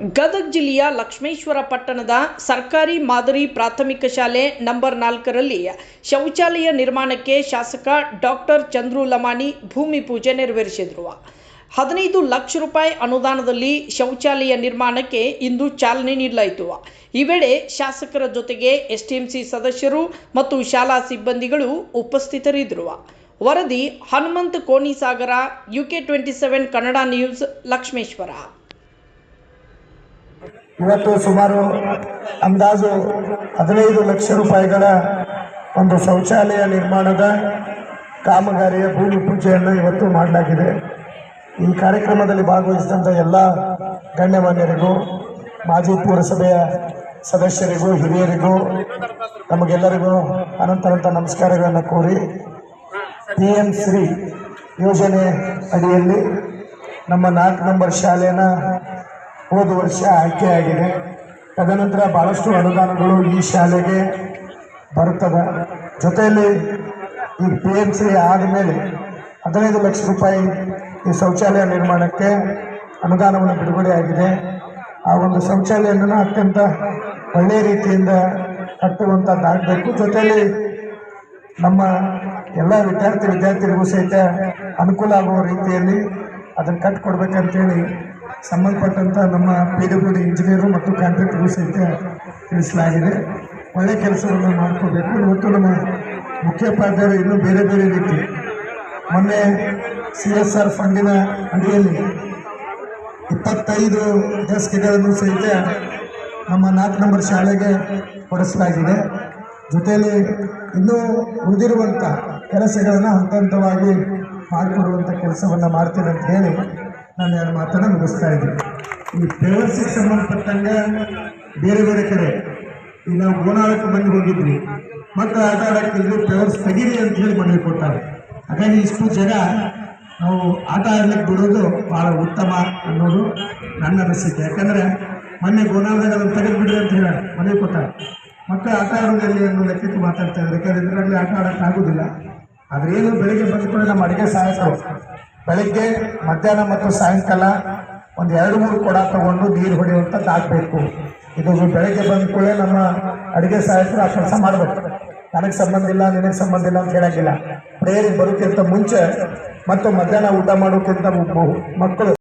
ಗದಗ ಜಿಲ್ಲೆಯ ಲಕ್ಷ್ಮೇಶ್ವರ ಪಟ್ಟಣದ ಸರ್ಕಾರಿ ಮಾದರಿ ಪ್ರಾಥಮಿಕ ಶಾಲೆ ನಂಬರ್ ನಾಲ್ಕರಲ್ಲಿ ಶೌಚಾಲಯ ನಿರ್ಮಾಣಕ್ಕೆ ಶಾಸಕ ಡಾಕ್ಟರ್ ಚಂದ್ರು ಲಮಾಣಿ ಭೂಮಿ ಪೂಜೆ ನೆರವೇರಿಸಿದರು. ಹದಿನೈದು ಲಕ್ಷ ರೂಪಾಯಿ ಅನುದಾನದಲ್ಲಿ ಶೌಚಾಲಯ ನಿರ್ಮಾಣಕ್ಕೆ ಇಂದು ಚಾಲನೆ ನೀಡಲಾಯಿತು. ಈ ವೇಳೆ ಶಾಸಕರ ಜೊತೆಗೆ ಎಸ್ಟಿಎಂಸಿ ಸದಸ್ಯರು ಮತ್ತು ಶಾಲಾ ಸಿಬ್ಬಂದಿಗಳು ಉಪಸ್ಥಿತರಿದ್ದರು. ವರದಿ Hanumant Konisagar, UK twenty seven Kannada news, Lakshmeshwar. ಇವತ್ತು ಸುಮಾರು ಅಂದಾಜು ಹದಿನೈದು ಲಕ್ಷ ರೂಪಾಯಿಗಳ ಒಂದು ಶೌಚಾಲಯ ನಿರ್ಮಾಣದ ಕಾಮಗಾರಿಯ ಭೂಮಿ ಪೂಜೆಯನ್ನು ಇವತ್ತು ಮಾಡಲಾಗಿದೆ. ಈ ಕಾರ್ಯಕ್ರಮದಲ್ಲಿ ಭಾಗವಹಿಸಿದಂಥ ಎಲ್ಲ ಗಣ್ಯಮಾನ್ಯರಿಗೂ, ಮಾಜಿ ಪುರಸಭೆಯ ಸದಸ್ಯರಿಗೂ, ಹಿರಿಯರಿಗೂ, ನಮಗೆಲ್ಲರಿಗೂ ಅನಂತನಂತ ನಮಸ್ಕಾರಗಳನ್ನು ಕೋರಿ ಪಿ ಎಂ ಶ್ರೀ ಯೋಜನೆ ಅಡಿಯಲ್ಲಿ ನಮ್ಮ ನಾಲ್ಕು ನಂಬರ್ ಶಾಲೆನ ಹೋದ ವರ್ಷ ಆಯ್ಕೆಯಾಗಿದೆ. ತದನಂತರ ಭಾಳಷ್ಟು ಅನುದಾನಗಳು ಈ ಶಾಲೆಗೆ ಬರುತ್ತದೆ ಜೊತೆಯಲ್ಲಿ ಈ ಪಿ ಎಂ ಸಿ ಆದಮೇಲೆ ಹದಿನೈದು ಲಕ್ಷ ರೂಪಾಯಿ ಈ ಶೌಚಾಲಯ ನಿರ್ಮಾಣಕ್ಕೆ ಅನುದಾನವನ್ನು ಬಿಡುಗಡೆಯಾಗಿದೆ ಆ ಒಂದು ಶೌಚಾಲಯವನ್ನು ಅತ್ಯಂತ ಒಳ್ಳೆಯ ರೀತಿಯಿಂದ ಕಟ್ಟುವಂಥದ್ದಾಗಬೇಕು ಜೊತೆಯಲ್ಲಿ ನಮ್ಮ ಎಲ್ಲ ವಿದ್ಯಾರ್ಥಿ, ವಿದ್ಯಾರ್ಥಿಗಳಿಗೂ ಸಹಿತ ಅನುಕೂಲ ಆಗುವ ರೀತಿಯಲ್ಲಿ ಅದನ್ನು ಕಟ್ಟಿಕೊಡ್ಬೇಕಂತೇಳಿ ಸಂಬಂಧಪಟ್ಟಂಥ ನಮ್ಮ ಪಿ ಡಬ್ಲ್ಯೂ ಡಿ ಇಂಜಿನಿಯರು ಮತ್ತು ಕಾಂಟ್ರಾಕ್ಟರ್ಗೂ ಸಹಿತ ತಿಳಿಸಲಾಗಿದೆ. ಒಳ್ಳೆ ಕೆಲಸವನ್ನು ಮಾಡ್ಕೋಬೇಕು. ಇವತ್ತು ನಮ್ಮ ಮುಖ್ಯೋಪಾಧ್ಯಾಯರು ಇನ್ನೂ ಬೇರೆ ಬೇರೆ ರೀತಿ. ಮೊನ್ನೆ ಸಿ ಎಸ್ ಆರ್ ಫಂಡಿನ ಅಡಿಯಲ್ಲಿ ಇಪ್ಪತ್ತೈದು ಡೆಸ್ಕ್ಗಳನ್ನು ಸಹಿತ ನಮ್ಮ ನಾಲ್ಕು ನಂಬರ್ ಶಾಲೆಗೆ ಕೊಡಿಸಲಾಗಿದೆ ಜೊತೆಯಲ್ಲಿ ಇನ್ನೂ ಉಳಿದಿರುವಂಥ ಕೆಲಸಗಳನ್ನು ಹಂತ ಹಂತವಾಗಿ ಮಾಡಿಕೊಡುವಂಥ ಕೆಲಸವನ್ನು ಮಾಡ್ತೇನೆ ಅಂತ ಹೇಳಿ ನಾನು ಎರಡು ಮಾತನ್ನು ಮುಗಿಸ್ತಾ ಇದ್ದೀನಿ. ಈ ಪೇವರ್ಸಿಗೆ ಸಂಬಂಧಪಟ್ಟಂಗೆ ಬೇರೆ ಬೇರೆ ಕಡೆ. ಈಗ ನಾವು ಗೋನಾಳಕ್ಕೆ ಬಂದು ಹೋಗಿದ್ವಿ. ಮತ್ತು ಆಟ ಆಡೋಕ್ಕೆ ಇಲ್ಲಿ ಪೇವರ್ಸ್ ತೆಗೀರಿ ಅಂತ ಹೇಳಿ ಮನವಿ ಕೊಟ್ಟಾರೆ. ಹಾಗಾಗಿ ಇಷ್ಟು ಜನ ನಾವು ಆಟ ಆಡಲಿಕ್ಕೆ ಬಿಡೋದು ಭಾಳ ಉತ್ತಮ ಅನ್ನೋದು ನನ್ನ ಅನಿಸಿಕೆ. ಯಾಕಂದರೆ ಮೊನ್ನೆ ಗೋನಾಳದಾಗ ಅದನ್ನು ತೆಗೆದುಬಿಡ್ರಿ ಅಂತ ಹೇಳಿ ಮನವಿ ಕೊಟ್ಟಾರೆ. ಮತ್ತೆ ಆಟ ಆಡೋದಲ್ಲಿ ಅನ್ನೋ ಲೆಕ್ಕಕ್ಕೆ ಮಾತಾಡ್ತಾ ಇದ್ದಾರೆ. ಯಾಕಂದರೆ ಇದರಲ್ಲಿ ಆಟ ಆಡೋಕ್ಕಾಗೋದಿಲ್ಲ. ಆದರೆ ಏನು ಬೆಳಿಗ್ಗೆ ಬಂದ ಕೂಡ ನಮ್ಮ ಅಡುಗೆ ಬೆಳಿಗ್ಗೆ, ಮಧ್ಯಾಹ್ನ ಮತ್ತು ಸಾಯಂಕಾಲ ಒಂದು ಎರಡು ಮೂರು ಕೊಡ ತಗೊಂಡು ನೀರು ಹೊಡೆಯುವಂಥದ್ದು ಆಗಬೇಕು. ಇದು ಬೆಳಗ್ಗೆ ಬಂದ ಕೂಡಲೇ ನಮ್ಮ ಅಡುಗೆ ಸಹಾಯಕರು ಆ ಕೆಲಸ ಮಾಡಬೇಕು. ನನಗೆ ಸಂಬಂಧ ಇಲ್ಲ, ನಿನಗೆ ಸಂಬಂಧ ಇಲ್ಲ ಅಂತ ಹೇಳಂಗಿಲ್ಲ. ಪ್ರೇಯರಿಗೆ ಬರೋಕ್ಕಿಂತ ಮುಂಚೆ ಮತ್ತು ಮಧ್ಯಾಹ್ನ ಊಟ ಮಾಡೋಕ್ಕಿಂತ ಮಕ್ಕಳು